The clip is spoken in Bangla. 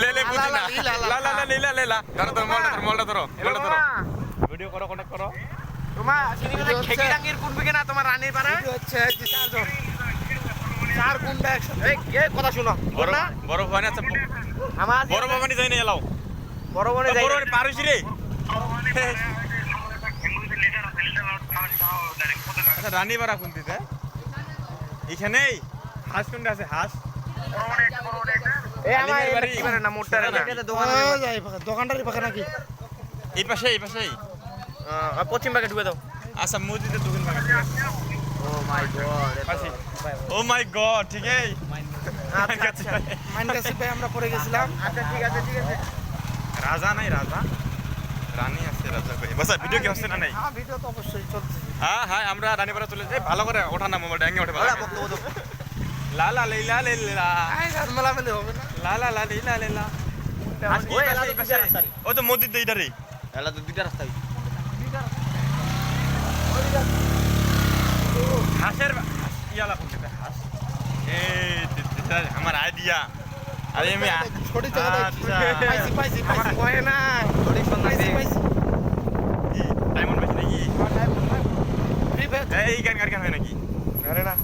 লে লে বুঝি না। লা লা লা লীলা লেলা ধরো ধরো মলটা ধরো মলটা ধরো মলটা ধরো। ভিডিও করো কন্টাক্ট করো। তোমার ভিডিও হচ্ছে- খেকি ডাঙ্গির কুনবে কিনা তোমার রানীর পাড়া হচ্ছে চারজন। চার গুন্ডা একসাথে এই কথা শুনো। বড় বড় ভাই আছে আমার বড় বাবানি যাই না এলাও। বড় বড় যাই বড় পারুছি রে। আচ্ছা কোনটিতে? এখানেই হাঁস কোনটা আছে? হাঁস। নাকি? এই পাশে এই পশ্চিম ঢুকে দাও। আচ্ছা মসজিদের ও মাই গড ও মাই গড ঠিক আছে আচ্ছা আচ্ছা। মাইন কাছে ভাই আমরা পরে গেছিলাম। আচ্ছা ঠিক আছে ঠিক আছে। রাজা নাই রাজা? রানী আছে রাজা কই? বসা ভিডিও কি হচ্ছে না নাই? হ্যাঁ ভিডিও তো অবশ্যই চলছে। হ্যাঁ হ্যাঁ আমরা রানীপাড়া চলে যাই। ভালো করে ওঠা না মোবাইল ড্যাঙ্গে ওঠে ভালো বলা দাও লা লা লীলা লীলা আই আর মেলামেলি হবে না। লা লা লা এই এলা পাশে, তো এই পাশে। দুইটা রাস্তা রে। এলা তো দুইটা রাস্তা হাঁসের হাঁস ইয়ালা হাঁস? এই আমার আইডিয়া আরে আমি ছোটি জায়গা পাইছি পাইছি পাইছি। কয় না পাইছি। পাইছি ডায়মন্ড নাকি? এই গান গান গান হয় নাকি? আরে না।